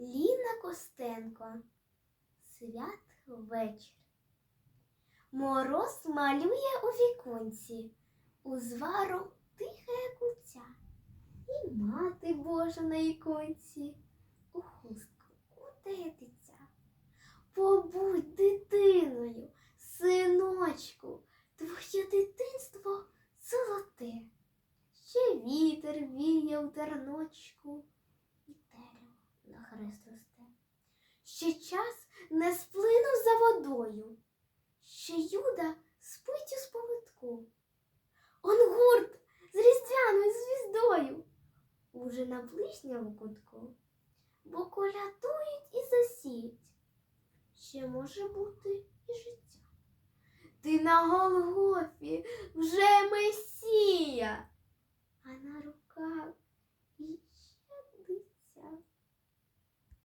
Ліна Костенко. Свят вечір. Мороз малює у віконці, узваром тихе куця. І мати Божа на іконці у хустку кутає дитя. Побудь дитиною, синочку, твоє дитинство золоте. Ще вітер віє у терночку, росте. Ще час не сплинув за водою, ще Юда спить у сповитку. Он гурт з різдвяною звіздою уже на ближньому кутку, бо колядують і засіють. Ще може бути і життя. Ти на Голгофі вже